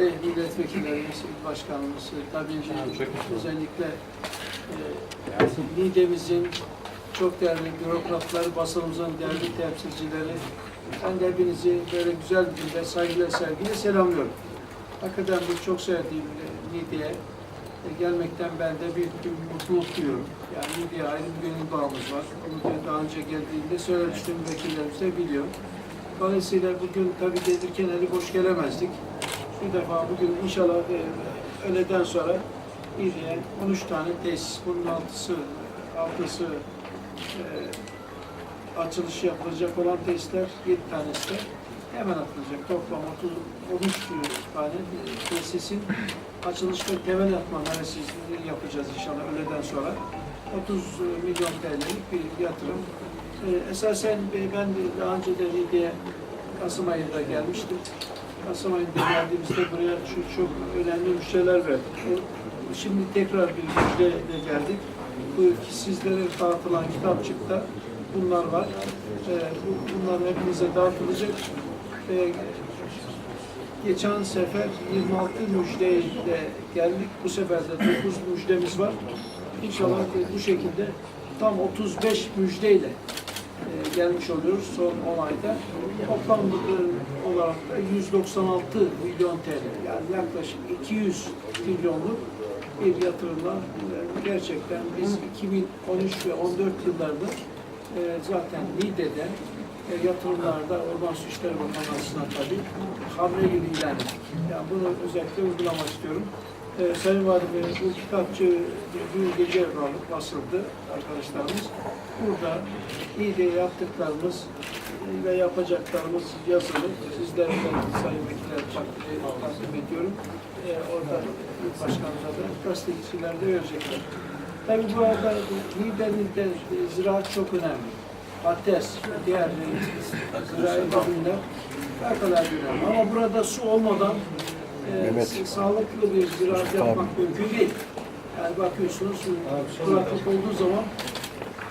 Milletvekillerimiz, il başkanımız, tabii ki özellikle e, Niğde'mizin çok değerli bürokratları, basınımızın değerli temsilcileri, ben de hepinizi böyle güzel bir günde saygıyla sevgiyle selamlıyorum. Hakikaten bu çok sevdiğim e, Niğde'ye e, gelmekten ben de büyük bir mutluluk duyuyorum. Yani Niğde'ye ayrı bir gönül bağımız var. Onu da daha önce geldiğinde söylemiştim, vekillerimiz de biliyor. Dolayısıyla bugün tabii gelirken eli boş gelemezdik. Bu defa bugün inşallah e, öğleden sonra bir e, 13 tane tesis, bunun altısı, altısı e, açılışı yapılacak olan tesisler 7 tanesi de hemen atılacak. Toplam 30, 13 tane e, tesisin açılış ve temel atma analizini yapacağız inşallah öğleden sonra. 30 milyon TL'lik bir yatırım. E, esasen e, ben daha önce de Niğde'ye Kasım ayında gelmiştim. Kasım ayında geldiğimizde buraya şu çok önemli müşteriler verdik. Şimdi tekrar bir müjdeyle geldik. Bu sizlere dağıtılan kitapçıkta bunlar var. Ee, bu, bunlar hepinize dağıtılacak. Ee, geçen sefer 26 müjdeyle geldik. Bu sefer de 9 müjdemiz var. İnşallah bu şekilde tam 35 müjdeyle e, gelmiş oluyoruz son 10 ayda. Toplam olarak da 196 milyon TL yani yaklaşık 200 milyonluk bir yatırımla e, gerçekten biz 2013 ve 14 yıllarda e, zaten Niğde'de e, yatırımlarda Orman Su İşleri Bakanlığı'na tabii hamle gibi ilan. Yani bunu özellikle uygulamak istiyorum. Ee, Sayın Bey, bu kitapçı dün gece basıldı arkadaşlarımız. Burada İİ'de yaptıklarımız ve yapacaklarımız yazılı. Sizlerden Sayın Vekiller takdim, takdim ediyorum. Ee, orada başkanımıza da gazeteciler de verecekler. Tabii bu arada Niğde'nin de ziraat çok önemli. Patates, diğer e, zirai ürünler ne kadar önemli. Ama burada su olmadan e, sağlıklı bir ziraat yapmak mümkün değil. Yani bakıyorsunuz kuraklık olduğu zaman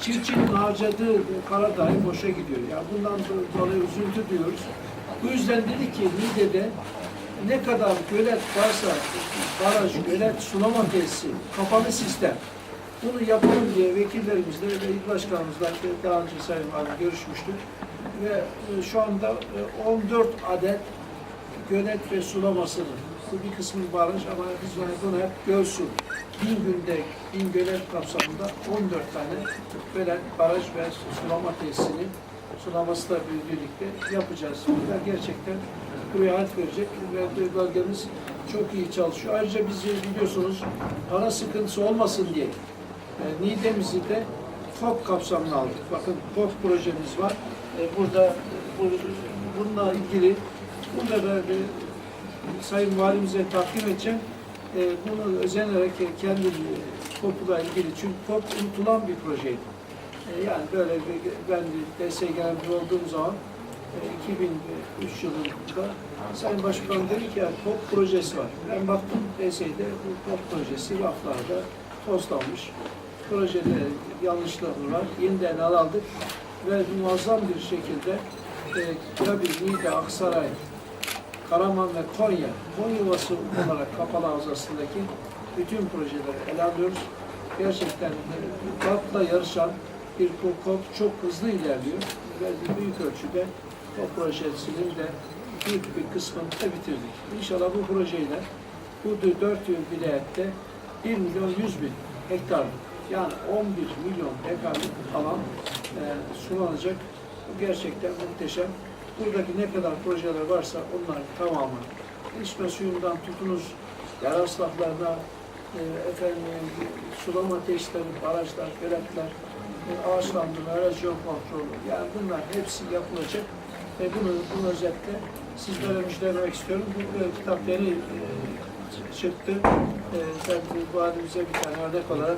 çiftçinin harcadığı para dahi boşa gidiyor. Yani bundan dolayı üzüntü duyuyoruz. Bu yüzden dedik ki Niğde'de ne kadar gölet varsa baraj, gölet, sulama tesisi, kapalı sistem bunu yapalım diye vekillerimizle ve il başkanımızla daha önce Sayın görüşmüştük. Ve e, şu anda e, 14 adet gölet ve sulamasını, bu bir kısmı baraj ama biz bunu hep göl su. Bin günde, bin gölet kapsamında 14 tane gölet, baraj ve sulama tesisini sulaması da bir- birlikte yapacağız. Bunlar gerçekten buraya hayat verecek ve bölgemiz çok iyi çalışıyor. Ayrıca biz biliyorsunuz para sıkıntısı olmasın diye e, Niğde'mizi de FOK kapsamına aldık. Bakın FOK projemiz var. E, burada bu, bununla ilgili burada da bir Sayın Valimize takdim edeceğim. E, bunu özenerek kendi FOK'la ilgili çünkü FOK unutulan bir projeydi. E, yani böyle bir, ben DS genel müdür olduğum zaman e, 2003 yılında Sayın Başbakan dedi ki yani FOK projesi var. Ben baktım DS'de bu FOK projesi raflarda tozlanmış. Projede yanlışlıklar var. Yeniden aldık ve muazzam bir şekilde e, Yabil, Niğde, Aksaray, Karaman ve Konya, Konya Yuvası olarak kapalı havzasındaki bütün projeleri ele alıyoruz. Gerçekten GAP'la yarışan bir KOP çok hızlı ilerliyor ve büyük ölçüde o projesinin de büyük bir kısmını da bitirdik. İnşallah bu projeyle bu dört yıl vilayette 1 milyon 100 bin hektar yani 11 milyon hekarlık alan e, sulanacak. Bu gerçekten muhteşem. Buradaki ne kadar projeler varsa onlar tamamı içme suyundan tutunuz, yer aslaklarına, e, efendim, sulama tesisleri, barajlar, göletler, e, ağaçlandırma, erozyon kontrolü. Yani bunlar hepsi yapılacak. Ve bunu, bunu özetle sizlere müjdelemek istiyorum. Bu e, kitap yeni e, çıktı. E, sen bu valimize bir tane örnek olarak